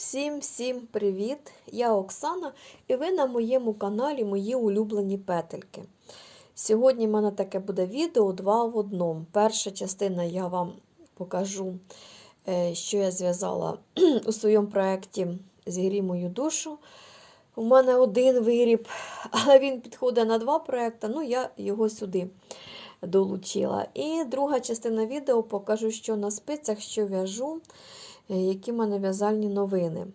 Всім-всім привіт! Я Оксана і ви на моєму каналі Мої улюблені петельки. Сьогодні в мене таке буде відео два в одному. Перша частина я вам покажу, е, що я зв'язала у своєму проєкті Зігрій мою душу. У мене один виріб, але він підходить на два проєкти, ну я його сюди долучила. І друга частина відео покажу, що на спицях, що в'яжу. Е, які в мене в'язальні новини.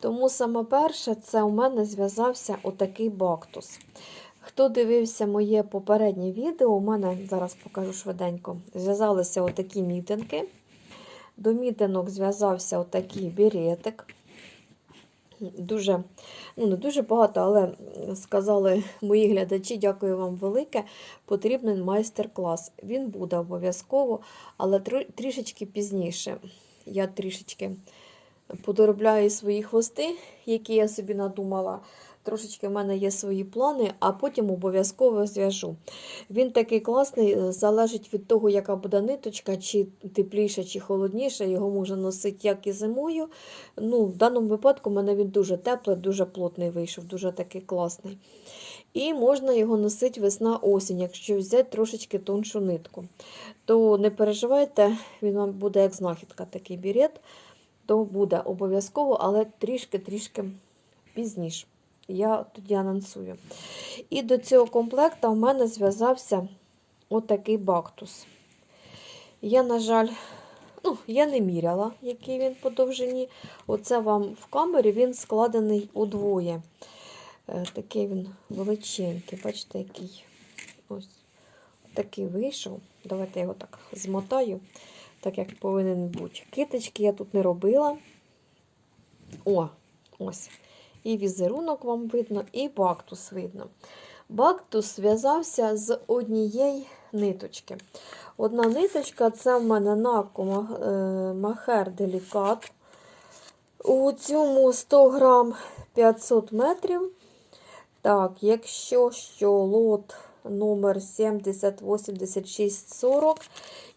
Тому саме перше, це у мене зв'язався отакий бактус. Хто дивився моє попереднє відео, у мене зараз покажу швиденько, зв'язалися отакі мітинки. До мітинок зв'язався отакий беретик. Дуже, ну не дуже багато, але сказали мої глядачі, дякую вам велике. Потрібен майстер-клас. Він буде обов'язково, але трішечки пізніше я трішечки подоробляю свої хвости, які я собі надумала. Трошечки в мене є свої плани, а потім обов'язково зв'яжу. Він такий класний, е, залежить від того, яка буде ниточка, чи тепліша, чи холодніша. Його можна носити як і зимою. Ну, В даному випадку в мене він дуже теплий, дуже плотний вийшов, дуже такий класний. І можна його носити весна-осінь, якщо взяти трошечки тоншу нитку. То не переживайте, він вам буде як знахідка такий бірет, то буде обов'язково, але трішки-трішки пізніше. Я тоді анонсую. І до цього комплекту в мене зв'язався отакий бактус. Я, на жаль, ну, я не міряла, який він по довжині. Оце вам в камері він складений удвоє. Е, такий він величенький, бачите, який ось такий вийшов. Давайте я його так змотаю, так як повинен бути. Киточки я тут не робила. О, ось. І візерунок вам видно, і бактус видно. Бактус зв'язався з однієї ниточки. Одна ниточка це в мене на е, махер делікат. У цьому 100 грам 500 метрів. Так, якщо що лот номер 708640.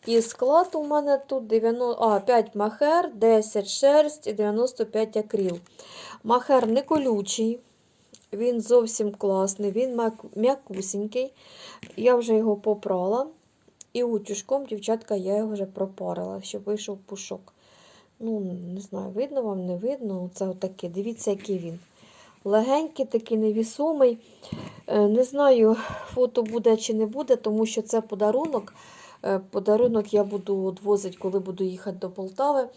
І склад у мене тут 90, а, 5 махер, 10 шерсть і 95 акрил. Махер не колючий, він зовсім класний, він м'якусенький. Я вже його попрала. І утюжком, дівчатка, я його вже пропарила, щоб вийшов пушок. Ну, не знаю, видно вам, не видно. Це отаке. Дивіться, який він легенький, такий невісомий. Е, не знаю, фото буде чи не буде, тому що це подарунок. Е, подарунок я буду відвозити, коли буду їхати до Полтави.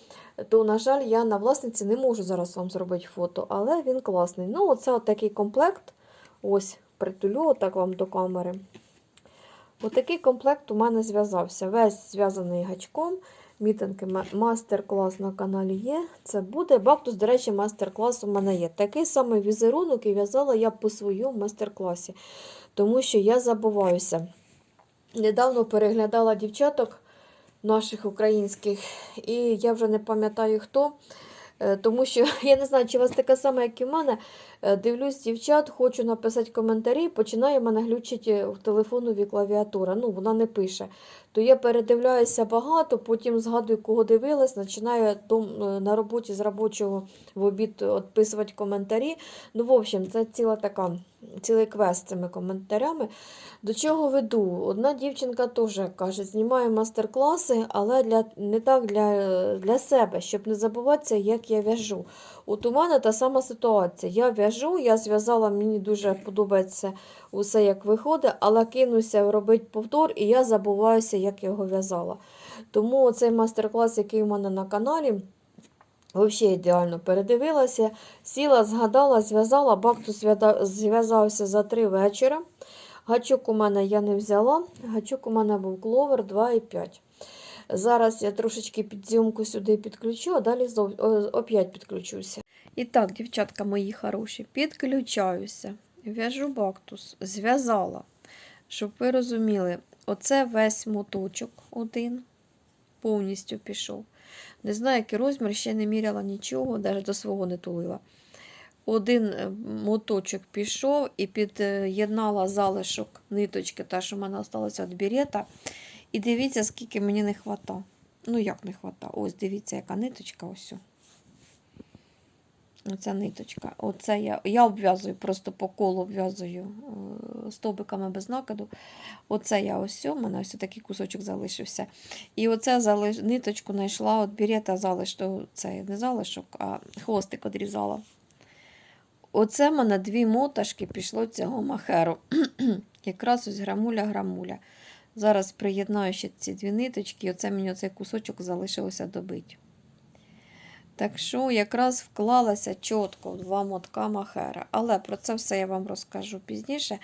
То, на жаль, я на власниці не можу зараз вам зробити фото, але він класний. Ну, оце от такий комплект. Ось, притулю отак вам до камери. Отакий комплект у мене зв'язався. Весь зв'язаний гачком мітинги мастер-клас на каналі є. Це буде. Бактус, до речі, мастер-клас у мене є. Такий самий візерунок і в'язала я по своєму мастер-класі, тому що я забуваюся. Недавно переглядала дівчаток наших українських, і я вже не пам'ятаю хто. Е, тому що я не знаю, чи у вас таке саме, як і в мене. Е, дивлюсь дівчат, хочу написати коментарі, починає мене глючити в телефонові клавіатура. Ну, вона не пише. То я передивляюся багато, потім згадую, кого дивилась, починаю е, на роботі з робочого в обід відписувати коментарі. Ну, в общем, це ціла така, цілий квест з цими коментарями. До чого веду? Одна дівчинка теж каже, знімаю мастер-класи, але для, не так для для себе, щоб не забуватися, як я в'яжу. От у мене та сама ситуація. Я в'яжу, я зв'язала, мені дуже подобається усе, як виходить, але кинуся робити повтор, і я забуваюся, як його в'язала. Тому цей мастер-клас, який у мене на каналі, взагалі ідеально передивилася, сіла, згадала, зв'язала, бактус зв'язався за три вечора. Гачок у мене я не взяла, гачок у мене був кловер 2,5. Зараз я трошечки підзйомку сюди підключу, а далі опять підключуся. І так, дівчатка мої хороші, підключаюся. В'яжу бактус, зв'язала, щоб ви розуміли, оце весь моточок один, повністю пішов. Не знаю, який розмір, ще не міряла нічого, навіть до свого не тулила. Один е, моточок пішов і під'єднала залишок ниточки, та, що в мене залишилося від берета. І дивіться, скільки мені не вистачає. Ну, як не вистачає. Ось, дивіться, яка ниточка ось. Оця ниточка. Оце я, я обв'язую, просто по колу обв'язую е, стовбиками без накиду. Оце я ось, у мене ось такий кусочок залишився. І оце залиш... ниточку знайшла от бірета залишок, це не залишок, а хвостик одрізала. Оце мене дві моташки пішло цього махеру. Якраз ось грамуля-грамуля. Зараз приєднаю ще ці дві ниточки, і оце мені оцей кусочок залишилося добити. Так що якраз вклалася чітко в два мотка махера. Але про це все я вам розкажу пізніше.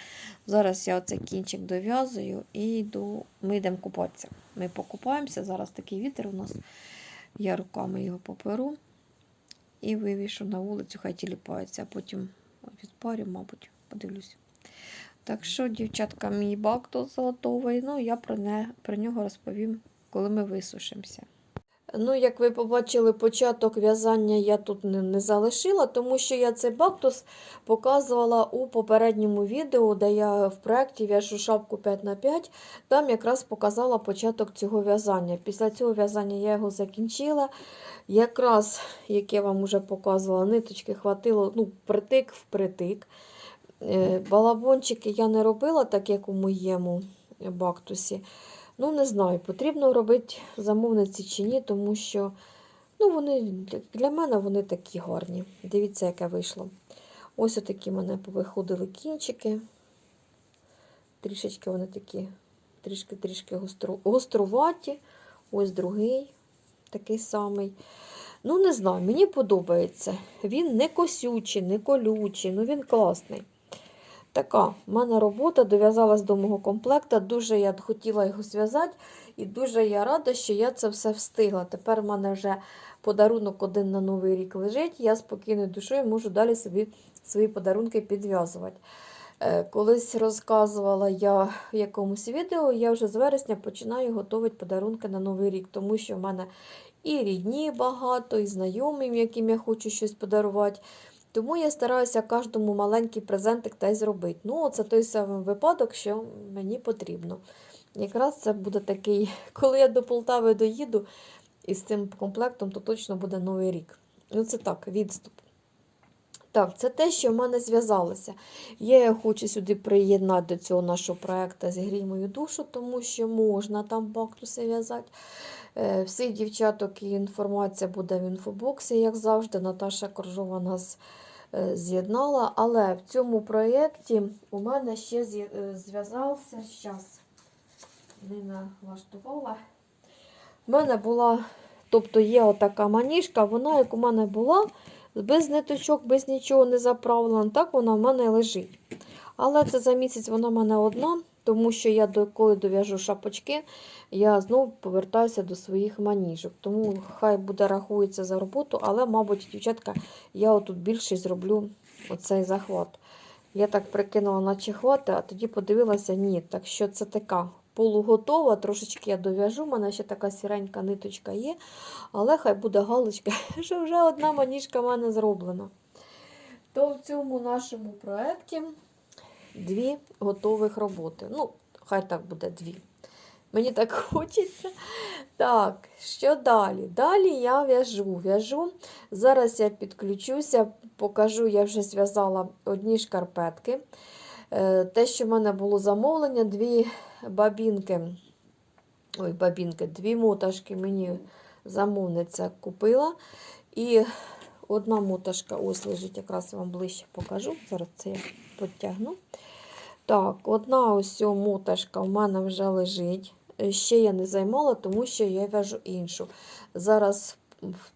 Зараз я оцей кінчик дов'язую і йду. Ми йдемо купатися. Ми покупаємося. Зараз такий вітер у нас. Я руками його поперу і вивішу на вулицю, хай тіліпається, а потім відпарю, мабуть, подивлюсь. Так що, дівчатка, мій бак тут золотовий. Ну, я про, не, про нього розповім, коли ми висушимося. Ну, як ви побачили, початок в'язання я тут не, не залишила, тому що я цей бактус показувала у попередньому відео, де я в проєкті в'яжу шапку 5х5. Там якраз показала початок цього в'язання. Після цього в'язання я його закінчила. Якраз, як я вам вже показувала, ниточки хватило ну, притик в притик. Е, Балабончики я не робила, так як у моєму бактусі. Ну, не знаю, потрібно робити замовниці чи ні, тому що ну, вони, для мене вони такі гарні. Дивіться, яке вийшло. Ось отакі в мене повиходили кінчики. Трішечки вони такі, трішки-трішки гостру, гоструваті. Ось другий такий самий. Ну, не знаю, мені подобається. Він не косючий, не колючий, ну він класний. Така в мене робота дов'язалась до мого комплекту. Дуже я хотіла його зв'язати, і дуже я рада, що я це все встигла. Тепер в мене вже подарунок один на новий рік лежить. Я спокійною душою можу далі собі свої подарунки підв'язувати. Е, Колись розказувала я в якомусь відео, я вже з вересня починаю готувати подарунки на новий рік, тому що в мене і рідні багато, і знайомим, яким я хочу щось подарувати. Тому я стараюся кожному маленький презентик та й зробити. Ну, це той самий випадок, що мені потрібно. Якраз це буде такий, коли я до Полтави доїду із цим комплектом, то точно буде новий рік. Ну, це так, відступ. Так, це те, що в мене зв'язалося. Я хочу сюди приєднати до цього нашого проєкту «Зігрій мою душу, тому що можна там бактуси в'язати. Е, Всіх дівчаток і інформація буде в інфобоксі, як завжди. Наташа Коржова нас з'єднала. Але в цьому проєкті у мене ще е, зв'язався зараз. Нина влаштувала. У мене була, тобто є отака маніжка, вона, як у мене була, без ниточок, без нічого не заправлена, так вона в мене лежить. Але це за місяць вона в мене одна, тому що я коли дов'яжу шапочки, я знову повертаюся до своїх маніжок. Тому хай буде рахується за роботу, але, мабуть, дівчатка, я отут більше зроблю оцей захват. Я так прикинула, наче хвати, а тоді подивилася, ні. Так що це така полуготова, трошечки я дов'яжу, у мене ще така сіренька ниточка є, але хай буде галочка, що вже одна маніжка в мене зроблена. То в цьому нашому проєкті дві готових роботи. Ну, хай так буде дві. Мені так хочеться. Так, що далі? Далі я в'яжу. в'яжу. Зараз я підключуся, покажу, я вже зв'язала одні шкарпетки. Е, Те, що в мене було замовлення, дві бабінки. Ой, бабінки, дві моташки мені замовниця купила. І одна моташка, ось лежить, якраз вам ближче покажу. Зараз це я потягну. Так, одна ось ця моташка в мене вже лежить. Е, Ще я не займала, тому що я в'яжу іншу. Зараз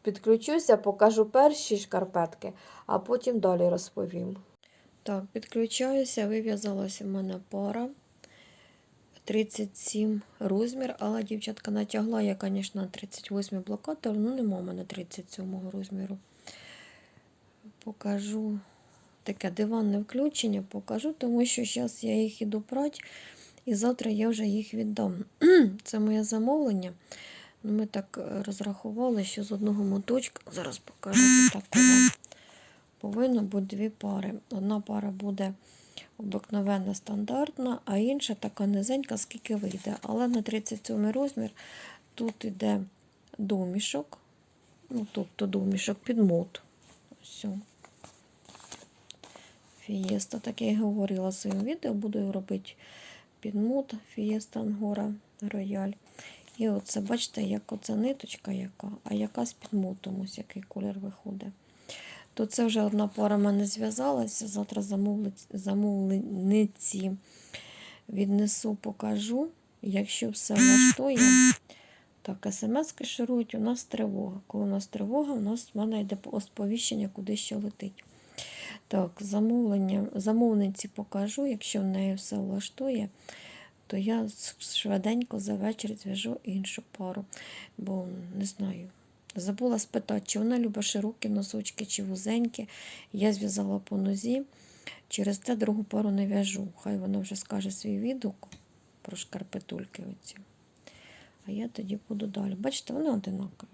підключуся, покажу перші шкарпетки, а потім далі розповім. Так, підключаюся, вив'язалася в мене пара. 37 розмір, але дівчатка натягла, я, звісно, 38 блокатор, ну нема в мене 37 розміру. Покажу таке диванне включення, покажу, тому що зараз я їх іду прати, і завтра я вже їх віддам. Це моє замовлення. Ну, Ми так е, розрахували, що з одного моточка, зараз покажу так повинно бути дві пари. Одна пара буде обикновенна стандартна, а інша така низенька, скільки вийде. Але на 37 розмір тут йде домішок, ну, тобто домішок під мод. Ось. Фієста, так я і говорила в своєму відео, буду робити підмут Фієста Ангора Рояль. І оце, бачите, як оця ниточка яка, а яка з підмутом, ось який колір виходить. То це вже одна пара мене зв'язалася. Завтра замовниці віднесу, покажу. Якщо все влаштує, так, смс-ки ширують, у нас тривога. Коли у нас тривога, у нас в мене йде сповіщення, куди що летить. Так, замовлення, замовниці покажу. Якщо в неї все влаштує, то я швиденько за вечір зв'яжу іншу пару. Бо не знаю. Забула спитати, чи вона любить широкі носочки, чи вузенькі. Я зв'язала по нозі. Через те другу пару не в'яжу. Хай вона вже скаже свій відгук про шкарпетульки оці. А я тоді буду далі. Бачите, вони одинакові.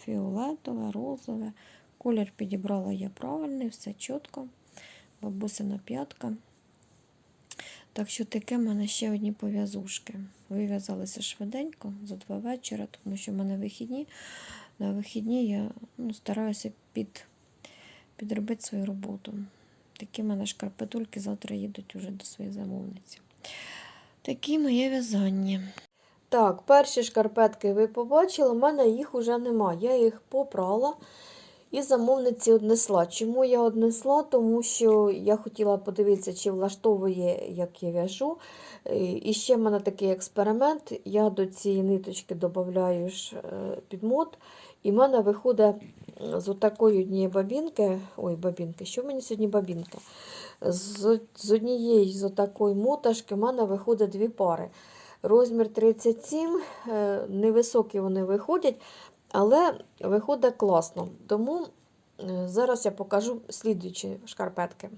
Фіолетове, розове. Колір підібрала я правильний, все чітко. Бабусина п'ятка. Так що таке в мене ще одні пов'язушки. Вив'язалися швиденько за два вечора, тому що в мене вихідні. На вихідні я ну, стараюся під, підробити свою роботу. Такі в мене шкарпетульки завтра їдуть уже до своєї замовниці. Такі моє в'язання. Так, перші шкарпетки ви побачили, у мене їх уже нема. Я їх попрала і замовниці однесла. Чому я однесла? Тому що я хотіла подивитися, чи влаштовує, як я в'яжу. Е, І ще в мене такий експеримент. Я до цієї ниточки додаю е, підмот, і в мене виходить з отакої однієї бабінки. Ой, бабінки, що в мені сьогодні бабінка? З, з однієї з отакої моташки в мене виходить дві пари. Розмір 37, е, невисокі вони виходять, але виходить класно. Тому е, зараз я покажу слідуючі шкарпетки.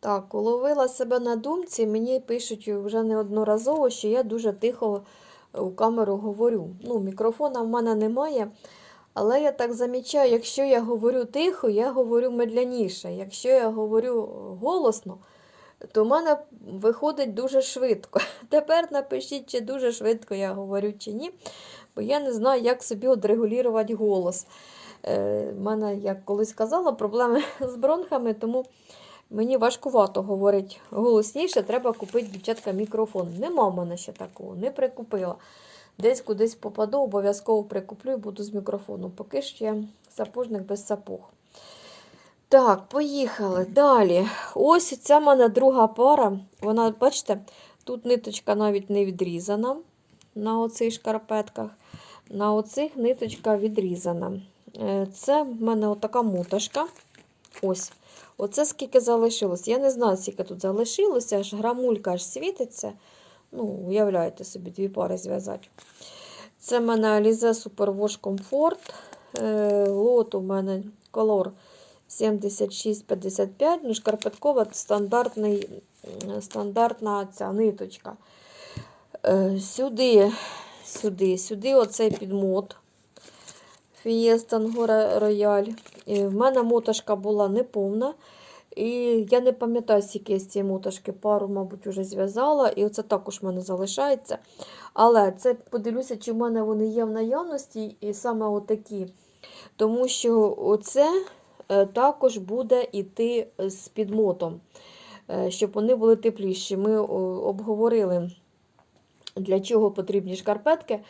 Так, уловила себе на думці, мені пишуть вже неодноразово, що я дуже тихо у камеру говорю. Ну, Мікрофона в мене немає. Але я так замічаю, якщо я говорю тихо, я говорю медляніше. Якщо я говорю голосно, то в мене виходить дуже швидко. Тепер напишіть, чи дуже швидко я говорю, чи ні, бо я не знаю, як собі отрегулювати голос. Е, мене, як колись казала, проблеми з бронхами, тому мені важкувато говорити голосніше, треба купити, дівчатка, мікрофон. Нема в мене ще такого, не прикупила. Десь кудись попаду, обов'язково прикуплю і буду з мікрофоном. Поки я сапожник без сапог. Так, поїхали. Далі. Ось ця мене друга пара. Вона, бачите, тут ниточка навіть не відрізана на оцих шкарпетках. На оцих ниточка відрізана. Е, Це в мене отака муташка. Ось. Оце скільки залишилось. Я не знаю, скільки тут залишилося, аж грамулька аж світиться. Ну, уявляєте собі, дві пари зв'язати. Це в мене Alize Superwash Comfort. Е, Лот у мене колор 76-55. Ну, шкарпеткова стандартний, стандартна ця ниточка. Е, Сюди, сюди, сюди оцей підмот. Angora Royal. І В мене моташка була неповна. І я не пам'ятаю, скільки я з цієї моташки пару, мабуть, вже зв'язала. І оце також в мене залишається. Але це подивлюся, чи в мене вони є в наявності, і саме отакі. Тому що оце е, також буде йти з підмотом, е, щоб вони були тепліші. Ми обговорили, для чого потрібні шкарпетки.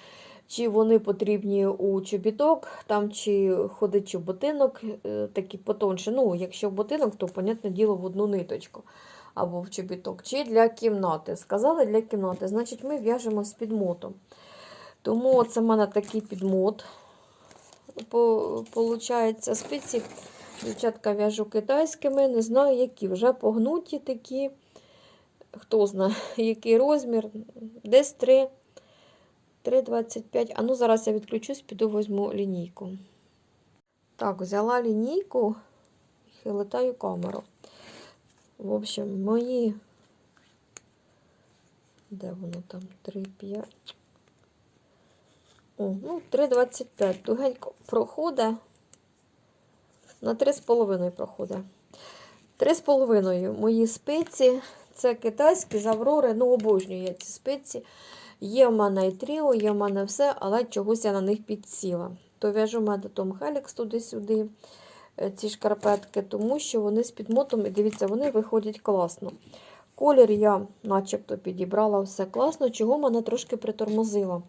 Чи вони потрібні у чобіток, там чи ходить чоботинок, е, такі потонші. Ну, якщо в ботинок, то, понятне діло, в одну ниточку або в чобіток. Чи для кімнати. Сказали для кімнати, значить, ми в'яжемо з підмотом. Тому це в мене такий підмот. Получається, спиці, дівчатка, в'яжу китайськими, не знаю, які. Вже погнуті такі. Хто знає, який розмір. Десь 3. 3,25. А ну зараз я відключусь, піду візьму лінійку. Так, взяла лінійку і летаю камеру. В общем, мої. Де воно там? 3,5. О, ну, 3,25. Тугенько проходить. На 3,5 проходить. 3,5 мої спиці. Це китайські з Аврори. Ну, обожнюю я ці спиці. Є в мене і тріо, є в мене все, але чогось я на них підсіла. То в'яжу методом Helix туди-сюди. е, ці шкарпетки, тому що вони з підмотом, і дивіться, вони виходять класно. Колір я начебто підібрала все класно, чого мене трошки притормозило.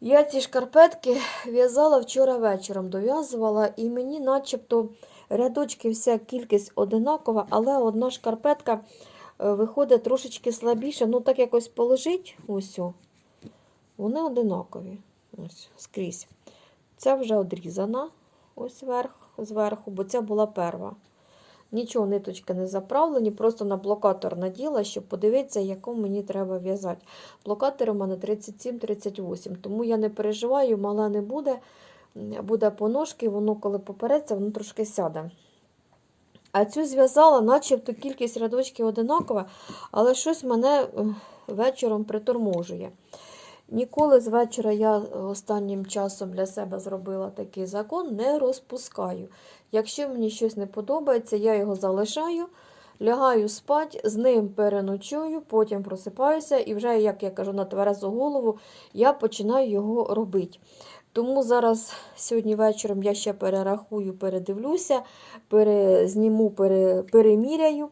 Я ці шкарпетки в'язала вчора вечором, дов'язувала, і мені начебто рядочки вся кількість одинакова, але одна шкарпетка виходить трошечки слабіше. Ну, так якось положить, ось. Вони одинакові. Ось, скрізь. Ця вже одрізана, ось верх, зверху, бо ця була перва. Нічого, ниточки не заправлені, просто на блокатор наділа, щоб подивитися, яку мені треба в'язати. Блокатор у мене 37-38, тому я не переживаю, мала не буде. Буде по ножки, воно коли попереться, воно трошки сяде. А цю зв'язала, начебто кількість рядочків одинакова, але щось мене е, вечором приторможує. Ніколи з вечора я останнім часом для себе зробила такий закон, не розпускаю. Якщо мені щось не подобається, я його залишаю, лягаю спать, з ним переночую, потім просипаюся і вже, як я кажу, на тверезу голову я починаю його робити. Тому зараз сьогодні вечором я ще перерахую, передивлюся, пере, переміряю.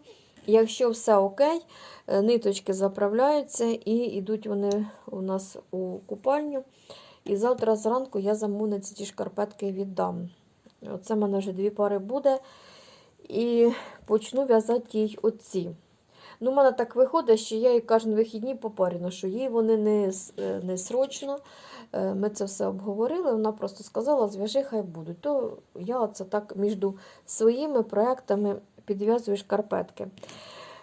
Якщо все окей, е, ниточки заправляються і йдуть вони у нас у купальню. І завтра зранку я замовниці ті шкарпетки віддам. Оце в мене вже дві пари буде. І почну в'язати їй оці. Ну, у мене так виходить, що я їй кожен вихідні по парі ношу. Їй вони не, е, не срочно. Е, Ми це все обговорили. Вона просто сказала, зв'яжи, хай будуть. То я це так між своїми проектами підв'язую шкарпетки.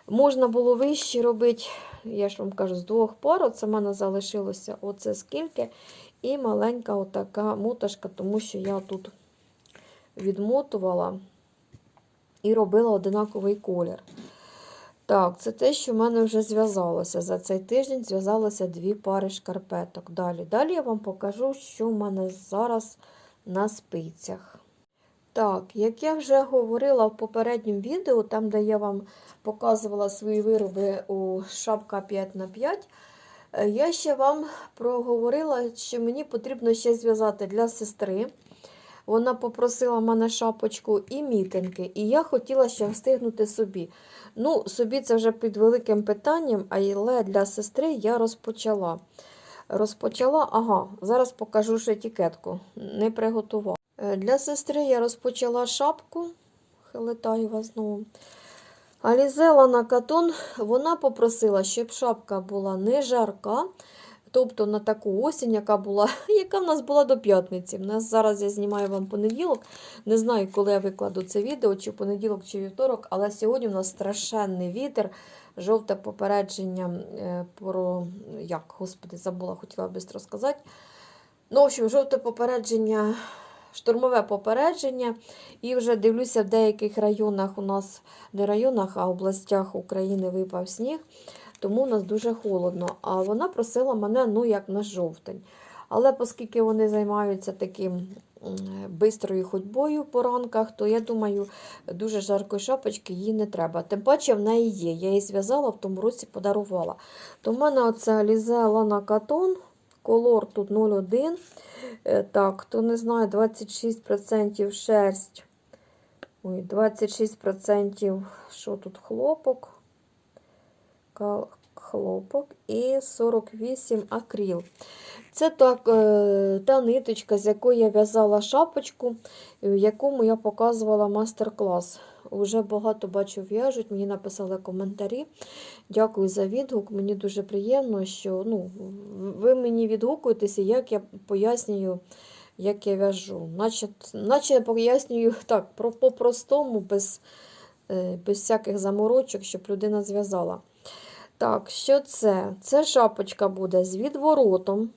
Можна було вище робити, я ж вам кажу, з двох пар. Оце в мене залишилося оце скільки. І маленька отака моташка, тому що я тут відмотувала і робила одинаковий колір. Так, це те, що в мене вже зв'язалося. За цей тиждень зв'язалося дві пари шкарпеток. Далі. Далі я вам покажу, що в мене зараз на спицях. Так, як я вже говорила в попередньому відео, там, де я вам показувала свої вироби у шапка 5х5, е, я ще вам проговорила, що мені потрібно ще зв'язати для сестри. Вона попросила мене шапочку і мітинки, і я хотіла ще встигнути собі. Ну, собі це вже під великим питанням, але для сестри я розпочала. Розпочала, ага, зараз покажу ще етикетку. Не приготувала. Е, Для сестри я розпочала шапку. Хилитаю вас знову. Алізела на катон, вона попросила, щоб шапка була не жарка, тобто на таку осінь, яка була, яка в нас була до п'ятниці. У нас зараз я знімаю вам понеділок. Не знаю, коли я викладу це відео, чи понеділок, чи вівторок, але сьогодні у нас страшенний вітер, жовте попередження е, про. Як, господи, забула, хотіла швидко сказати. Ну, в общем, жовте попередження, штурмове попередження. І вже дивлюся, в деяких районах у нас, не районах, а областях України випав сніг, тому у нас дуже холодно. А вона просила мене, ну, як на жовтень. Але оскільки вони займаються таким бистрою ходьбою по ранках, то я думаю, дуже жаркої шапочки їй не треба. Тим паче в неї є. Я її зв'язала, в тому році подарувала. То в мене оце Лізе Лана Катон, колор тут 0,1. Е, Так, хто не знає, 26% шерсть. Ой, 26% що тут хлопок. Хлопок і 48 акрил. Це так, е, та ниточка, з якої я в'язала шапочку, в якому я показувала мастер-клас. Уже багато бачу в'яжуть, мені написали коментарі. Дякую за відгук. Мені дуже приємно, що ну, ви мені відгукуєтеся, як я пояснюю, як я в'яжу. Наче, наче я пояснюю так, по-простому, без, е, без всяких заморочок, щоб людина зв'язала. Так, що це? Це шапочка буде з відворотом.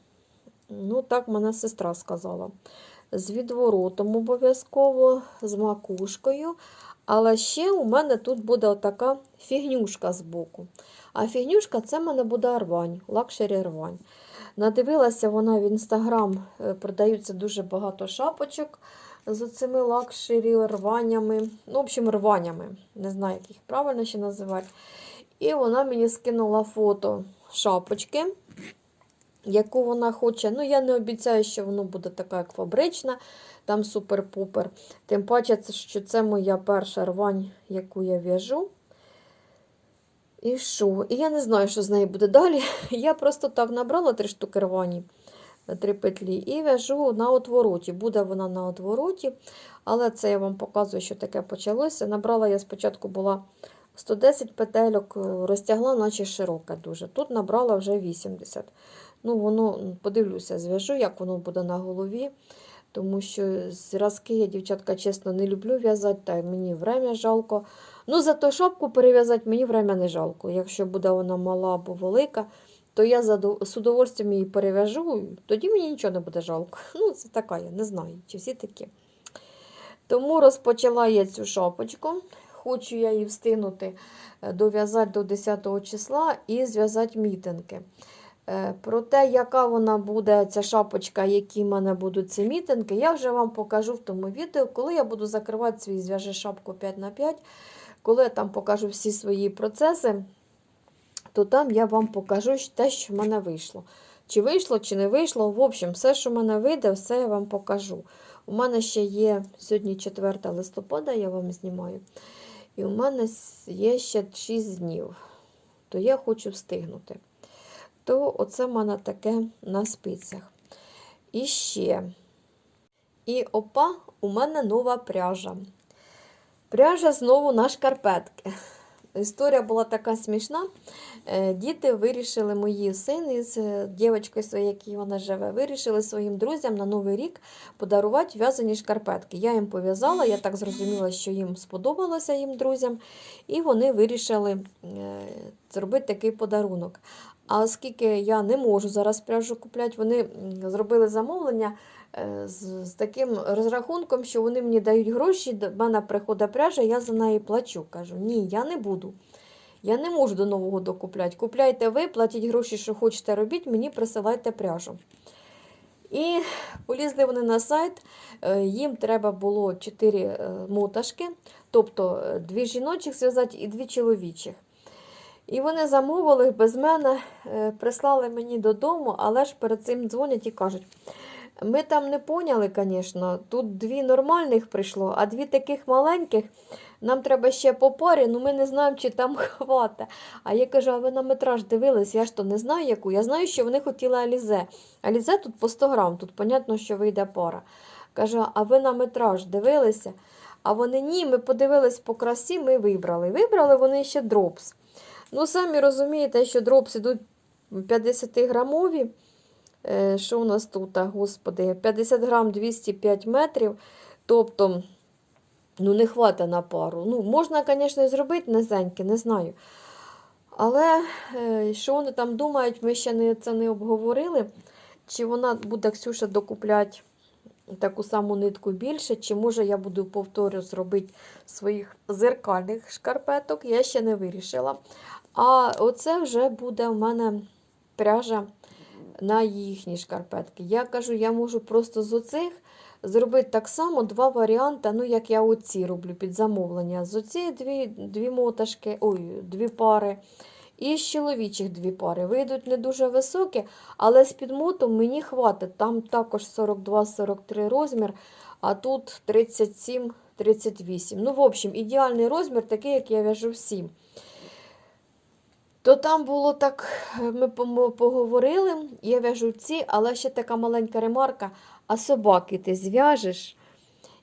Ну, так мене сестра сказала. З відворотом обов'язково, з макушкою. Але ще у мене тут буде отака фігнюшка з боку. А фігнюшка це в мене буде рвань, лакшері рвань. Надивилася вона в інстаграм, е, продаються дуже багато шапочок з оцими лакшері рванями. Ну, в общем, рванями. Не знаю, як їх правильно ще називати. І вона мені скинула фото шапочки, яку вона хоче. Ну, я не обіцяю, що воно буде така, як фабрична. там супер-пупер. Тим паче, що це моя перша рвань, яку я в'яжу. І що? І я не знаю, що з нею буде далі. Я просто так набрала три штуки рвані, три петлі, і в'яжу на отвороті. Буде вона на отвороті, але це я вам показую, що таке почалося. Набрала я спочатку була 110 петельок, е, розтягла, наче широка дуже. Тут набрала вже 80. Ну, воно, подивлюся, зв'яжу, як воно буде на голові. Тому що зразки я, дівчатка, чесно, не люблю в'язати, та мені время жалко. Ну, зато шапку перев'язати мені время не жалко. Якщо буде вона мала або велика, то я з удовольствием її перев'яжу, тоді мені нічого не буде жалко. Ну, це така, я не знаю, чи всі такі. Тому розпочала я цю шапочку. Хочу я її встигнути е, дов'язати до 10 числа і зв'язати мітинки. Е, Про те, яка вона буде, ця шапочка, які в мене будуть ці мітинки, я вже вам покажу в тому відео, коли я буду закривати свій зв'яжи шапку 5х5, коли я там покажу всі свої процеси, то там я вам покажу те, що в мене вийшло. Чи вийшло, чи не вийшло. В общем, все, що в мене вийде, все я вам покажу. У мене ще є сьогодні 4 листопада, я вам знімаю. І у мене є ще 6 днів. То я хочу встигнути. То оце в мене таке на спицях. І ще. І опа, у мене нова пряжа. Пряжа знову на шкарпетки. Історія була така смішна. Е, Діти вирішили, мої син із е, дівчинкою своєю, якій вона живе, вирішили своїм друзям на Новий рік подарувати в'язані шкарпетки. Я їм пов'язала, я так зрозуміла, що їм сподобалося їм друзям, і вони вирішили е, зробити такий подарунок. А оскільки я не можу зараз пряжу купляти, вони зробили замовлення з, з таким розрахунком, що вони мені дають гроші, до мене приходить пряжа, я за неї плачу. Кажу, ні, я не буду. Я не можу до Нового року купляти. Купляйте ви, платіть гроші, що хочете робіть, мені присилайте пряжу. І полізли вони на сайт, е, їм треба було 4 моташки, тобто е, дві жіночих зв'язати і дві чоловічих. І вони замовили без мене, е, прислали мені додому, але ж перед цим дзвонять і кажуть: ми там не поняли, звісно, тут дві нормальних прийшло, а дві таких маленьких. Нам треба ще по парі, ну ми не знаємо, чи там хвата. А я кажу, а ви на метраж дивились, я ж то не знаю яку. Я знаю, що вони хотіли Алізе. Алізе тут по 100 грам, тут понятно, що вийде пара. Кажу, а ви на метраж дивилися? А вони ні, ми подивились по красі, ми вибрали. Вибрали вони ще дропс. Ну, самі розумієте, що дропс ідуть 50 грамові. Е, Що у нас тут, господи, 50 грам 205 метрів. Тобто, ну, не хватить на пару. Ну, можна, звісно, зробити низеньке, не знаю. Але е, що вони там думають, ми ще не, це не обговорили. Чи вона буде Ксюша докупляти таку саму нитку більше, чи може я буду повторю зробити своїх зеркальних шкарпеток, я ще не вирішила. А оце вже буде в мене пряжа на їхні шкарпетки. Я кажу, я можу просто з оцих зробити так само два варіанти, ну як я оці роблю під замовлення. З оці дві, дві моташки, ой, дві пари. І з чоловічих дві пари. Вийдуть не дуже високі, але з підмотом мені хватить. Там також 42-43 розмір, а тут 37-38. Ну, в общем, ідеальний розмір, такий, як я в'яжу всім. То там було так, ми поговорили, я в'яжу ці, але ще така маленька ремарка, а собаки ти зв'яжеш?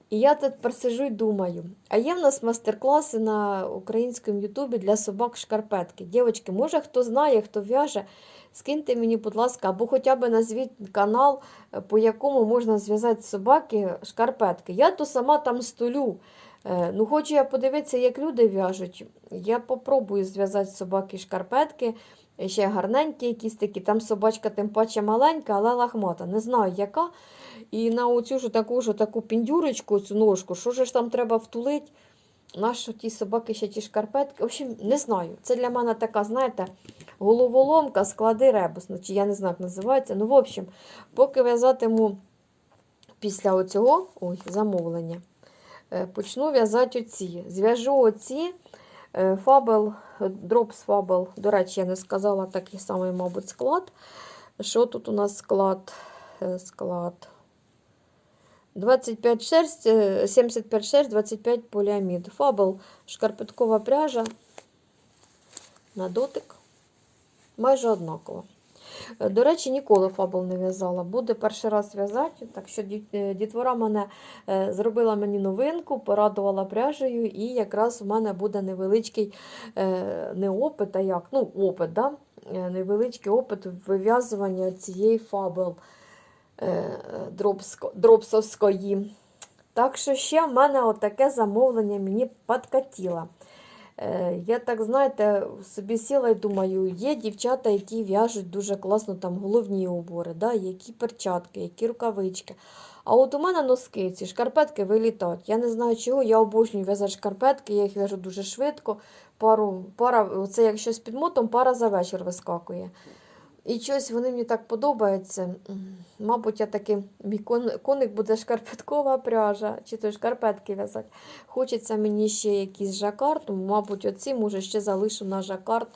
І я тут просижу і думаю, а є в нас майстер-класи на українському ютубі для собак шкарпетки. Дівчатки, може хто знає, хто в'яже, скиньте мені, будь ласка, або хоча б назвіть канал, е, по якому можна зв'язати собаки шкарпетки. Я то сама там столю. Е, Ну, хочу я подивитися, як люди в'яжуть. Я попробую зв'язати собаки шкарпетки, е, ще гарненькі якісь такі. Там собачка тим паче маленька, але лахмата. Не знаю, яка. І на оцю ж таку ж таку піндюрочку, цю ножку, що ж там треба втулити? Нащо ті собаки ще ті шкарпетки? В общем, не знаю. Це для мене така, знаєте, головоломка, склади ребус. Чи я не знаю, як називається. Ну, в общем, поки в'язатиму після оцього, ой, замовлення, почну в'язати оці. Зв'яжу оці. е, Фабел, дропс фабел. До речі, я не сказала такий самий, мабуть, склад. Що тут у нас склад? Е, Склад. 25 шерсть, е, 75 шерсть, 25 поліамід. Фабл шкарпеткова пряжа на дотик. Майже однаково. Е, До речі, ніколи фабл не в'язала. Буде перший раз в'язати. Так що е, дітвора мене е, зробила мені новинку, порадувала пряжею, і якраз у мене буде невеличкий не опит, а як? Ну, опит, да? Невеличкий опит вив'язування цієї дропско- дропсовської. Так що ще в мене отаке замовлення мені подкатіло. Е, Я так, знаєте, собі сіла і думаю, є дівчата, які в'яжуть дуже класно там головні убори, да, які перчатки, які рукавички. А от у мене носки, ці шкарпетки вилітають. Я не знаю чого, я обожнюю в'язати шкарпетки, я їх в'яжу дуже швидко. Пару, пара, це якщо з підмотом, пара за вечір вискакує. І щось вони мені так подобаються. Мабуть, я таки, мій коник буде шкарпеткова пряжа, чи то шкарпетки в'язати. Хочеться мені ще якийсь жакард, мабуть, оці, може, ще залишу на жакард.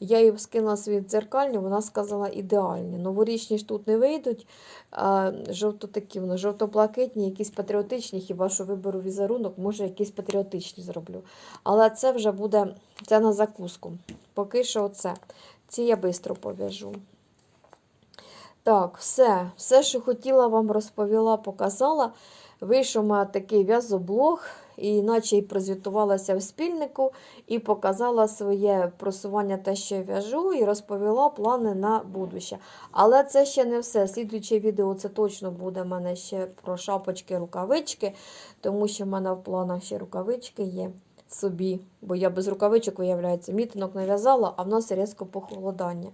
Я її скинула свій дзеркальню, вона сказала ідеальні. Новорічні ж тут не вийдуть. А, жовто такі, воно жовто-блакитні, якісь патріотичні, хіба що виберу візерунок, може якісь патріотичні зроблю. Але це вже буде це на закуску. Поки що оце. Ці я швидко пов'яжу. Так, все, все, що хотіла вам розповіла, показала. Вийшов у такий в'язоблог, і наче і прозвітувалася в спільнику, і показала своє просування, те, що я в'яжу, і розповіла плани на будуще. Але це ще не все. Слідуюче відео це точно буде в мене ще про шапочки, рукавички, тому що в мене в планах ще рукавички є собі, бо я без рукавичок, виявляється, мітинок нав'язала, а в нас різко похолодання.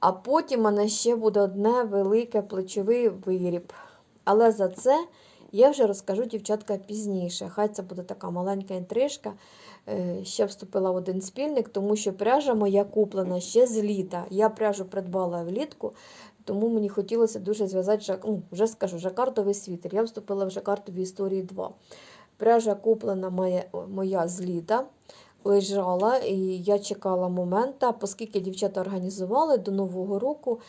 А потім у мене ще буде одне велике плечовий виріб. Але за це я вже розкажу дівчатка пізніше. Хай це буде така маленька інтрижка. Е, Ще вступила в один спільник, тому що пряжа моя куплена ще з літа. Я пряжу придбала влітку, тому мені хотілося дуже зв'язати, ну, вже скажу, жакардовий світер. Я вступила в жакардові історії 2. Пряжа куплена моя, моя з літа лежала, і я чекала моменту, оскільки дівчата організували до Нового року.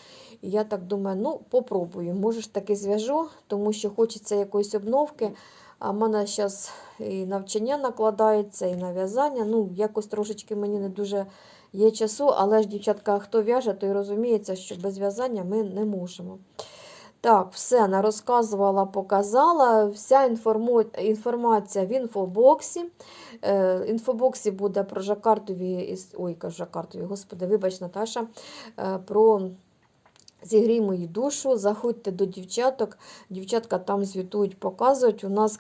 Я так думаю, ну, попробую. Може ж таки зв'яжу, тому що хочеться якоїсь обновки. А в мене зараз і навчання накладається, і нав'язання. Ну, якось трошечки мені не дуже є часу, але ж, дівчатка, хто в'яже, той розуміється, що без в'язання ми не можемо. Так, все нарозказувала, показала. Вся інформація в інфобоксі. Е, в інфобоксі буде про жакартові, ой, кажу жакартові, господи, вибач, Наташа, е, про зігрій мою душу. Заходьте до дівчаток. Дівчатка там звітують, показують. У нас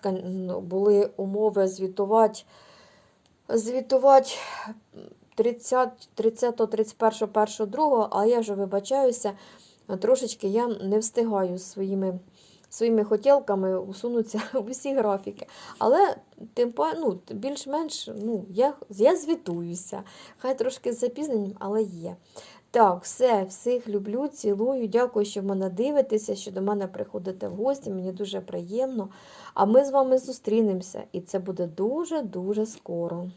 були умови звітувати. Звітувати 30, 30, 31, 1, 2, а я вже вибачаюся. Трошечки я не встигаю своїми, своїми хотілками усунутися в усі графіки. Але тим ну, більш-менш ну, я, я звітуюся. Хай трошки з запізненням, але є. Так, все, всіх люблю, цілую. Дякую, що в мене дивитеся, що до мене приходите в гості. Мені дуже приємно. А ми з вами зустрінемося, і це буде дуже-дуже скоро.